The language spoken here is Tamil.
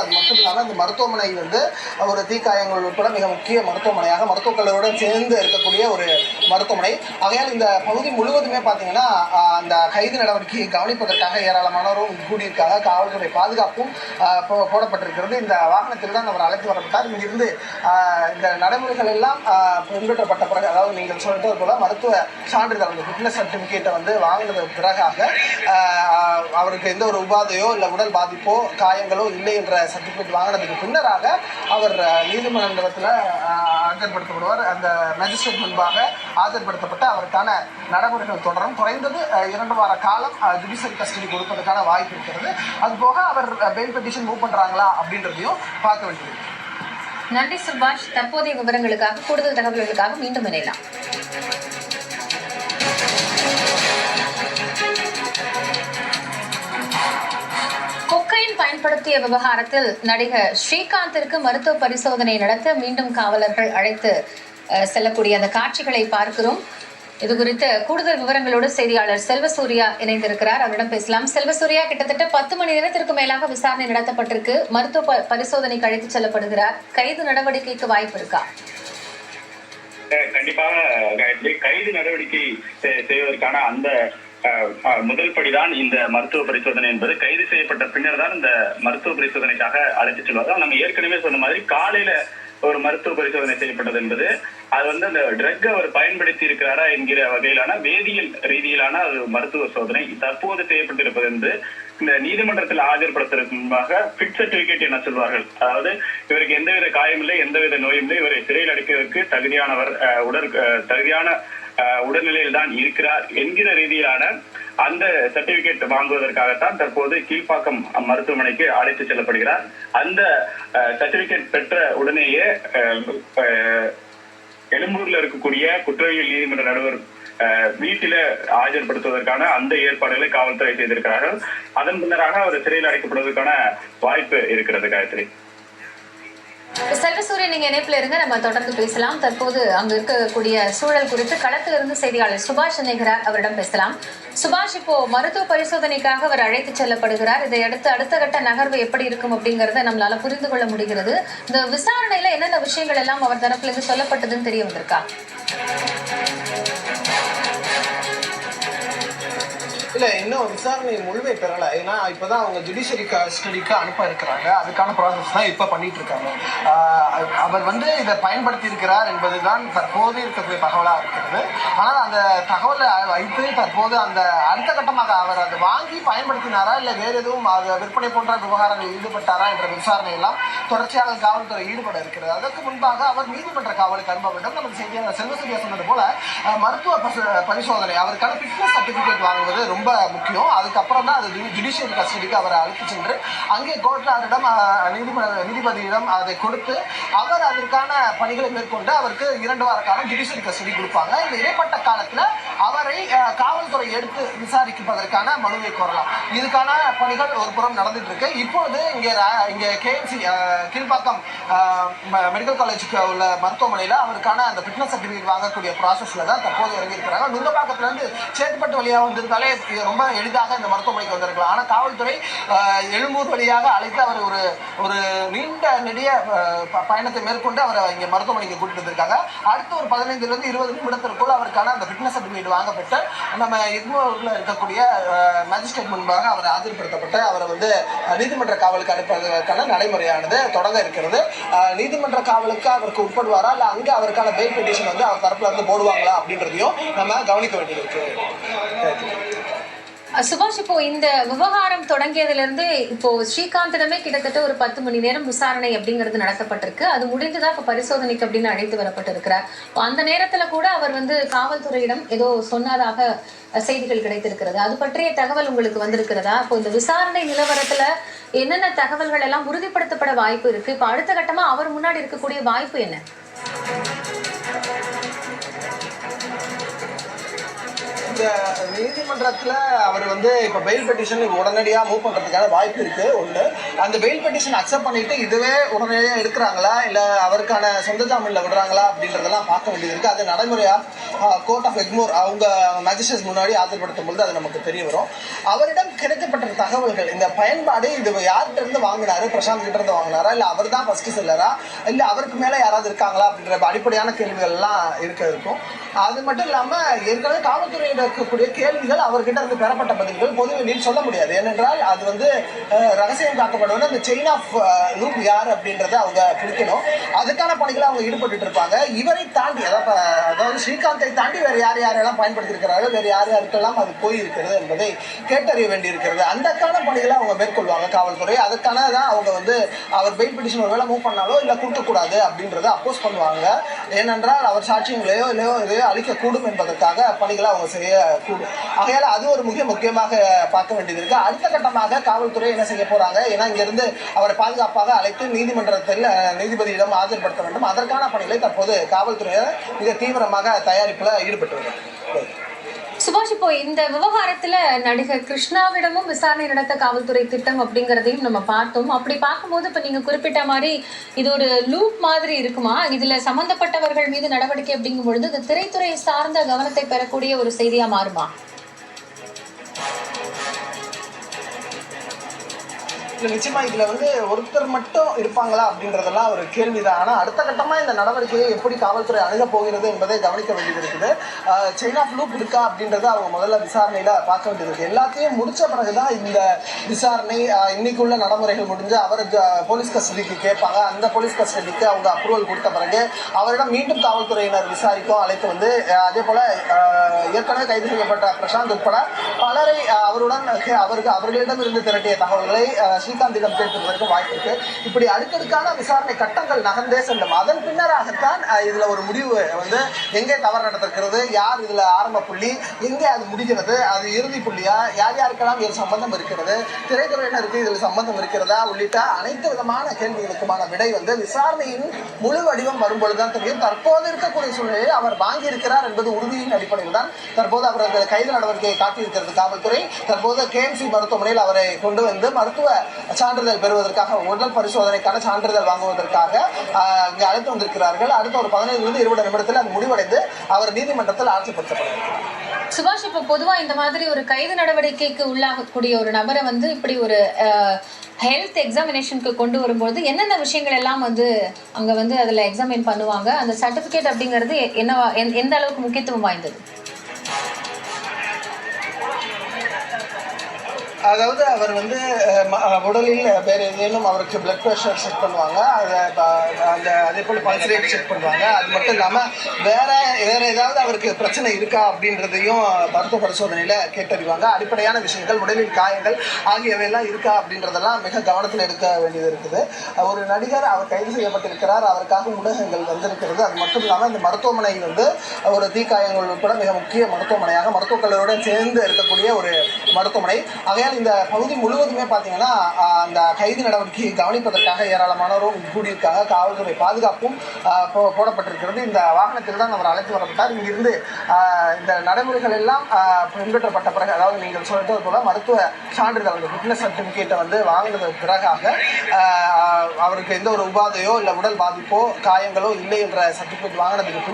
அது மட்டும் இல்லாமல் இந்த மருத்துவமனை வந்து ஒரு தீக்காயங்கள் உட்பட மிக முக்கிய மருத்துவமனையாக மருத்துவக் கல்லூரியுடன் சேர்ந்து இருக்கக்கூடிய ஒரு மருத்துவமனை. ஆகையால் இந்த பகுதி முழுவதுமே பார்த்தீங்கன்னா அந்த கைது நடவடிக்கையை கவனிப்பதற்காக ஏராளமானோரும் கூடியிருக்காங்க. காவல்துறை பாதுகாப்பும் போ- போடப்பட்டிருக்கிறது. இந்த வாகனத்தில் தான் அவர் அழைத்து வரப்பட்டார். இங்கிருந்து இந்த நடைமுறைகள் எல்லாம் பின்பற்றப்பட்ட பிறகு அதாவது நீங்கள் சொல்லிட்டது போல மருத்துவ சான்றிதழ் அந்த ஃபிட்னஸ் சர்டிஃபிகேட்டை வந்து வாங்கினது பிறகாக அவருக்கு எந்த ஒரு உபாதையோ இல்லை உடல் பாதிப்போ காயங்களோ இல்லை என்ற சர்டிஃபிகேட் வாங்கினதுக்கு பின்னராக அவர் நீதிமன்றத்தில் ஆஜர்படுத்தப்படுவார் அந்த மேஜிஸ்ட்ரேட் முன்பாக ஆஜர்படுத்தப்பட்டு அவருக்கான நடைமுறைகள் தொடரும். குறைந்தது இரண்டு வார காலம் ஜுடிஷியல் கஸ்டடி கொடுப்பதற்கான வாய்ப்பு இருக்கிறது. அதுபோக அவர் பெயில் பெட்டிஷன் மூவ் பண்ணுறாங்களா அப்படின்றதையும் பார்க்க வேண்டியது நன்றி சுபாஷ். தற்போதைய விவரங்களுக்காக கூடுதல் தகவல்களுக்காக மீண்டும் இணையலாம். பயன்படுத்திய விவகாரத்தில் நடிகர் ஸ்ரீகாந்திற்கு மருத்துவ பரிசோதனை நடத்த மீண்டும் காவலர்கள் அழைத்து செல்லக்கூடிய அந்த காட்சிகளை பார்க்கிறோம். இது குறித்து கூடுதல் விவரங்களோடு செய்தியாளர் செல்வசூர்யா இணைந்திருக்கிறார். அவரிடம் பேசலாம். செல்வசூர்யா கிட்டத்தட்ட பத்து மணி நேரத்திற்கு மேலாக விசாரணை நடத்தப்பட்டிருக்கு. மருத்துவ ப- பரிசோதனைக்கு அழைத்து செல்லப்படுகிறார். கைது நடவடிக்கைக்கு வாய்ப்பு இருக்கா? கண்டிப்பாக கைது நடவடிக்கை செய்வதற்கான அந்த முதல் படிதான் இந்த மருத்துவ பரிசோதனை என்பது. கைது செய்யப்பட்ட பின்னர் தான் இந்த மருத்துவ பரிசோதனைக்காக அழைத்து செல்வார்கள். நம்ம ஏற்கனவே சொன்ன மாதிரி காலையில ஒரு மருத்துவ பரிசோதனை செய்யப்பட்டது என்பது. அது வந்து அந்த ட்ரக் அவர் பயன்படுத்தி இருக்கிறாரா என்கிற வகையிலான வேதியியல் ரீதியிலான ஒரு மருத்துவ சோதனை. தற்போது செய்யப்பட்டிருப்பது என்று இந்த நீதிமன்றத்தில் ஆஜர்படுத்துவதற்கு முன்பாக ஃபிட் சர்டிபிகேட் என சொல்வார்கள். அதாவது இவருக்கு எந்தவித காயமில்லை எந்தவித நோயும் இல்லை இவரை சிறையில் அடைப்பதற்கு தகுதியானவர் அஹ், தகுதியான உடல்நிலையில் தான் இருக்கிறார் என்கிற ரீதியிலான அந்த சர்டிபிகேட் வாங்குவதற்காகத்தான் தற்போது கீழ்ப்பாக்கம் மருத்துவமனைக்கு அழைத்து செல்லப்படுகிறார். அந்த சர்டிபிகேட் பெற்ற உடனேயே அஹ், எழும்பூர்ல இருக்கக்கூடிய குற்றவியல் நீதிமன்ற நடுவர் அஹ், வீட்டில ஆஜர்படுத்துவதற்கான அந்த ஏற்பாடுகளை காவல்துறை செய்திருக்கிறார்கள். அதன் பின்னராக அவர் சிறையில் அடைக்கப்படுவதற்கான வாய்ப்பு இருக்கிறது காயத்ரி. செல்வசூரிய நீங்க இணைப்புல இருங்க. நம்ம தொடர்ந்து பேசலாம். தற்போது அங்க இருக்கக்கூடிய சூழல் குறித்து களத்தில் இருந்து செய்தியாளர் சுபாஷ் இணைகிறார் அவரிடம் பேசலாம். சுபாஷ் இப்போ மருத்துவ பரிசோதனைக்காக அவர் அழைத்து செல்லப்படுகிறார். இதையடுத்து அடுத்த கட்ட நகர்வு எப்படி இருக்கும் அப்படிங்கறத நம்மளால புரிந்து கொள்ள முடிகிறது. இந்த விசாரணையில என்னென்ன விஷயங்கள் எல்லாம் அவர் தரப்புல இருந்து சொல்லப்பட்டதுன்னு தெரிய வந்திருக்கா? இல்ல இன்னும் விசாரணை முழுமை பெறல. ஏன்னா இப்பதான் அவங்க ஜுடிஷியரி கஸ்டடிக்கு அனுப்ப இருக்கிறாங்க. அதுக்கான ப்ராசஸ் தான் இப்ப பண்ணிட்டு இருக்காங்க. அவர் வந்து இதை பயன்படுத்தி இருக்கிறார் என்பதுதான் தற்போது இருக்கக்கூடிய தகவலா இருக்கிறது. ஆனால் அந்த தகவலை வைத்து தற்போது அந்த அடுத்த கட்டமாக அவர் அதை வாங்கி பயன்படுத்தினாரா இல்லை வேறு எதுவும் அது விற்பனை போன்ற விவகாரங்களில் ஈடுபட்டாரா என்ற விசாரணை எல்லாம் தொடர்ச்சியாக காவல்துறை ஈடுபட இருக்கிறது. அதற்கு முன்பாக அவர் நீதிமன்ற காவலுக்கு அனுப்ப வேண்டும். நமது செய்தியாளர் செல்வசூர்யா சொன்னது போல மருத்துவ பரிசோதனை அவருக்கான ஃபிட்னஸ் சர்டிபிகேட் வாங்குவது ரொம்ப முக்கியம். அதுக்கப்புறம் தான் அது ஜுடிஷியல் கஸ்டடிக்கு அவரை அழைத்து சென்று அங்கே கோர்ட்டாரிடம் நீதிமன்ற நீதிபதியிடம் அதை கொடுத்து அவர் அதற்கான பணிகளை மேற்கொண்டு அவருக்கு இரண்டு வார காலம் ஜுடிஷியல் கஸ்டடி கொடுப்பாங்க. இந்த இடைப்பட்ட காலத்தில் அவரை காவல்துறை எடுத்து விசாரிப்பதற்கான மனுவை கோரலாம். இதுக்கான பணிகள் ஒரு புறம் நடந்துட்டு இருக்கு இப்பொழுது இங்கே ரா- இங்கே கேஎம்சி கீழ்ப்பாக்கம் மெடிக்கல் காலேஜுக்கு உள்ள மருத்துவமனையில் அவருக்கான அந்த ஃபிட்னஸ் சர்டிஃபிகேட் வாங்கக்கூடிய ப்ராசஸில் தான் தற்போது இறங்கியிருக்கிறாங்க. நுங்கப்பாக்கத்துலேருந்து சேத்துப்பட்டு வழியாக வந்திருந்தாலே ரொம்ப எளிதாக இந்த மருத்துவமனைக்கு வந்திருக்கலாம். ஆனால் காவல்துறை எழும்பூர் வழியாக அழைத்து அவர் ஒரு ஒரு நீண்ட நெடிய ப- பயணத்தை மேற்கொண்டு அவரை இங்கே மருத்துவமனைக்கு கூட்டிட்டு வந்திருக்காங்க. அடுத்த ஒரு பதினைந்துலேருந்து இருபது நிமிடத்திற்குள் அவருக்கான அந்த ஃபிட்னஸ் சர்டிஃபிகேட் வாங்கப்பட்டு நம்ம எக்மோரில் இருக்கக்கூடிய மேஜிஸ்ட்ரேட் முன்பாக அவர் ஆஜர்படுத்தப்பட்டு அவரை வந்து நீதிமன்ற காவலுக்கு அனுப்புவதற்கான நடைமுறையானது தொடங்க இருக்கிறது. நீதிமன்ற காவலுக்கு அவருக்கு உட்படுவாரா? இல்லை அங்கே அவருக்கான பெயில் பெட்டிஷன் வந்து அவர் தரப்பில் வந்து போடுவாங்களா அப்படின்றதையும் நம்ம கவனிக்க வேண்டியிருக்கு சுபாஷ் இப்போ இந்த விவகாரம் தொடங்கியதுல இருந்து இப்போ ஸ்ரீகாந்திடமே கிட்டத்தட்ட ஒரு பத்து மணி நேரம் விசாரணை அப்படிங்கிறது நடத்தப்பட்டிருக்கு. அது முடிந்துதான் இப்ப பரிசோதனைக்கு அப்படின்னு அழைத்து வரப்பட்டிருக்கிறார். இப்போ அந்த நேரத்துல கூட அவர் வந்து காவல்துறையிடம் ஏதோ சொன்னதாக செய்திகள் கிடைத்திருக்கிறது. அது பற்றிய தகவல் உங்களுக்கு வந்திருக்கிறதா? இப்போ இந்த விசாரணை நிலவரத்துல என்னென்ன தகவல்கள் எல்லாம் உறுதிப்படுத்தப்பட வாய்ப்பு இருக்கு? இப்போ அடுத்த கட்டமா அவர் முன்னாடி இருக்கக்கூடிய வாய்ப்பு என்ன? இந்த நீதிமன்றத்தில் அவர் வந்து இப்போ பெயில் பெட்டிஷன் உடனடியாக மூவ் பண்ணுறதுக்கான வாய்ப்பு இருக்குது ஒன்று அந்த பெயில் பெட்டிஷன் அக்செப்ட் பண்ணிட்டு இதுவே உடனடியாக எடுக்கிறாங்களா? இல்லை அவருக்கான சொந்த ஜாமீனில் விடுறாங்களா? அப்படின்றதெல்லாம் பார்க்க வேண்டியது இருக்குது அது நடைமுறையாக கோர்ட் ஆஃப் எக்மோர் அவங்க மேஜிஸ்ட்ரேட் முன்னாடி ஆஜர்படுத்தும் பொழுது அது நமக்கு தெரிய வரும். அவரிடம் கிடைக்கப்பட்ட தகவல்கள் இந்த பயன்பாடு இது யார்கிட்ட இருந்து வாங்கினாரு? பிரசாந்த் கிட்ட இருந்து வாங்கினாரா? இல்லை அவர் தான் ஃபஸ்ட்டு செல்லரா இல்லை அவருக்கு மேலே யாராவது இருக்காங்களா? அப்படின்ற அடிப்படையான கேள்விகள்லாம் இருக்க இருக்கும். அது மட்டும் இல்லாமல் ஏற்கனவே காவல்துறையிட இருக்கக்கூடிய கேள்விகள் அவர்கிட்ட இருந்து பெறப்பட்ட பதில்கள் பொதுவெளியில் சொல்ல முடியாது. ஏனென்றால் அது வந்து ரகசியம் காக்கப்படுவது அந்த செயின் ஆஃப் லூப் யார் அப்படின்றத அவங்க பிடிக்கணும். அதுக்கான பணிகளை அவங்க ஈடுபட்டு இருப்பாங்க. இவரை தாண்டி அதாவது அதாவது ஸ்ரீகாந்தை தாண்டி வேற யார் யாரெல்லாம் பயன்படுத்தியிருக்கிறார்கள் வேறு யார் யாருக்கெல்லாம் அது போயிருக்கிறது என்பதை கேட்டறிய வேண்டியிருக்கிறது. அந்தக்கான பணிகளை அவங்க மேற்கொள்வாங்க காவல்துறை. அதுக்கான தான் அவங்க வந்து அவர் பெயில் பிடிஷன் ஒருவேளை மூவ் பண்ணாலோ இல்லை கொடுக்கக்கூடாது அப்படின்றத அப்போஸ் பண்ணுவாங்க. ஏனென்றால் அவர் சாட்சியங்களையோ இல்லையோ இதையோ அழிக்கக்கூடும் என்பதற்காக பணிகளை அவங்க செய்ய கூடும் ஆகையால் அது ஒரு மிக முக்கியமாக பார்க்க வேண்டியது இருக்கு. அடுத்த கட்டமாக காவல்துறை என்ன செய்ய போறாங்க? ஏன்னா இங்கிருந்து அவரை பாதுகாப்பாக அழைத்து நீதிமன்றத்தில் நீதிபதியிடம் ஆஜர்படுத்த வேண்டும். அதற்கான பணிகளை தற்போது காவல்துறையினர் மிக தீவிரமாக தயாரிப்பில் ஈடுபட்டு சுபாஷ் இப்போ இந்த விவகாரத்துல நடிகர் கிருஷ்ணாவிடமும் விசாரணை நடத்த காவல்துறை திட்டம் அப்படிங்கறதையும் நம்ம பார்த்தோம். அப்படி பார்க்கும்போது இப்ப நீங்க குறிப்பிட்ட மாதிரி இது ஒரு லூப் மாதிரி இருக்குமா? இதுல சம்பந்தப்பட்டவர்கள் மீது நடவடிக்கை அப்படிங்கும் பொழுது இந்த திரைத்துறை சார்ந்த கவனத்தை பெறக்கூடிய ஒரு செய்தியா மாறுமா? இல்ல நிச்சயமா வந்து ஒருத்தர் மட்டும் இருப்பாங்களா அப்படின்றதெல்லாம் ஒரு கேள்விதான். ஆனால் அடுத்த கட்டமாக இந்த நடவடிக்கையை எப்படி காவல்துறை அணுக போகிறது என்பதை கவனிக்க வேண்டியது இருக்குது. செயின் ஆஃப் லூப் இருக்கா அப்படின்றத அவங்க முதல்ல விசாரணையில் பார்க்க வேண்டியது இருக்குது எல்லாத்தையும் முடிச்ச பிறகுதான் இந்த விசாரணை ஆஹ், இன்னைக்குள்ள நடைமுறைகள் முடிஞ்சு அவர் ஜ- போலீஸ் கஸ்டடிக்கு கேட்பாங்க. அந்த போலீஸ் கஸ்டடிக்கு அவங்க அப்ரூவல் கொடுத்த பிறகு அவரிடம் மீண்டும் காவல்துறையினர் விசாரிக்கும் அழைத்து வந்து அதே போல் ஏற்கனவே கைது செய்யப்பட்ட பிரசாந்த் உட்பட பலரை அவருடன் அவருக்கு அவர்களிடம் இருந்து திரட்டிய தகவல்களை ஸ்ரீகாந்திடம் கேட்பதற்கு வாய்ப்பு இருக்கு. இப்படி அடுக்கடுக்கான விசாரணை கட்டங்கள் நகர்ந்தே செல்லும். அதன் பின்னராகத்தான் இதுல ஒரு முடிவு வந்து எங்கே தவறு நடந்திருக்கிறது யார் இதுல ஆரம்ப புள்ளி எங்கே அது முடிகிறது அது இறுதி புள்ளியா யார் யாருக்கெல்லாம் இதில் சம்பந்தம் இருக்கிறது திரைத்துறையினருக்கு இதில் சம்பந்தம் இருக்கிறதா உள்ளிட்ட அனைத்து விதமான கேள்விகளுக்குமான விடை வந்து விசாரணையின் முழு வடிவம் வரும்பொழுதுதான் தெரியும். தற்போது இருக்கக்கூடிய சூழ்நிலையில் அவர் வாங்கியிருக்கிறார் என்பது உறுதியின் அடிப்படையில் தான். தற்போது அவர் அந்த கைது நடவடிக்கையை காட்டியிருக்கிறது காவல்துறை. தற்போது கேஎம்சி மருத்துவமனையில் அவரை கொண்டு வந்து மருத்துவ சான்றிதழ் பெறுவதற்காக உடல் பரிசோதனைக்கான சான்றிதழ் வாங்குவதற்காக இங்கே அழைத்து வந்திருக்கிறார்கள். அடுத்த ஒரு பதினைந்து இருபது நிமிடத்தில் அது முடிவடைந்து அவர் நீதிமன்றத்தில் ஆட்சிப்படுத்தப்படுகிறார் சுபாஷ் இப்போ பொதுவா இந்த மாதிரி ஒரு கைது நடவடிக்கைக்கு உள்ளாகக்கூடிய ஒரு நபரை வந்து இப்படி ஒரு ஹெல்த் எக்ஸாமினேஷனுக்கு கொண்டு வரும்போது என்னென்ன விஷயங்கள் எல்லாம் வந்து அங்க வந்து அதுல எக்ஸாமின் பண்ணுவாங்க? அந்த சர்டிபிகேட் அப்படிங்கிறது என்ன என்னவா எந்த அளவுக்கு முக்கியத்துவம் வாய்ந்தது? அதாவது அவர் வந்து ம- உடலில் வேறு ஏதேனும் அவருக்கு பிளட் ப்ரெஷர் செக் பண்ணுவாங்க அதை அந்த அதே போல் பல்ஸ் ரேட் செக் பண்ணுவாங்க அது மட்டும் இல்லாமல் வேற வேற ஏதாவது அவருக்கு பிரச்சனை இருக்கா அப்படின்றதையும் மருத்துவ பரிசோதனையில் கேட்டறிவாங்க. அடிப்படையான விஷயங்கள் உடலில் காயங்கள் ஆகியவையெல்லாம் இருக்கா அப்படின்றதெல்லாம் மிக கவனத்தில் எடுக்க வேண்டியது இருக்குது. ஒரு நடிகர் அவர் கைது செய்யப்பட்டிருக்கிறார். அவருக்காக ஊடகங்கள் வந்திருக்கிறது. அது மட்டும் இல்லாமல் இந்த மருத்துவமனை வந்து ஒரு தீக்காயங்கள் உட்பட மிக முக்கிய மருத்துவமனையாக மருத்துவக் கல்லூரியுடன் சேர்ந்து இருக்கக்கூடிய ஒரு மருத்துவமனை. ஆகையால் இந்த பகுதி முழுவதுமே பார்த்தீங்கன்னா அந்த கைது நடவடிக்கையை கவனிப்பதற்காக ஏராளமானோரும் கூடியிருக்காங்க. காவல்துறை பாதுகாப்பும் போ- போடப்பட்டிருக்கிறது. இந்த வாகனத்தில் தான் அவர் அழைத்து வரப்பட்டார். இங்கிருந்து இந்த நடைமுறைகள் எல்லாம் பின்பற்றப்பட்ட பிறகு அதாவது நீங்கள் சொல்றது போல மருத்துவ சான்றிதழ் அந்த ஃபிட்னஸ் சர்டிஃபிகேட்டை வந்து வாங்கினது பிறகாக அவருக்கு எந்த ஒரு உபாதையோ இல்லை உடல் பாதிப்போ காயங்களோ இல்லை என்ற சர்டிஃபிகேட் வாங்கினதுக்கு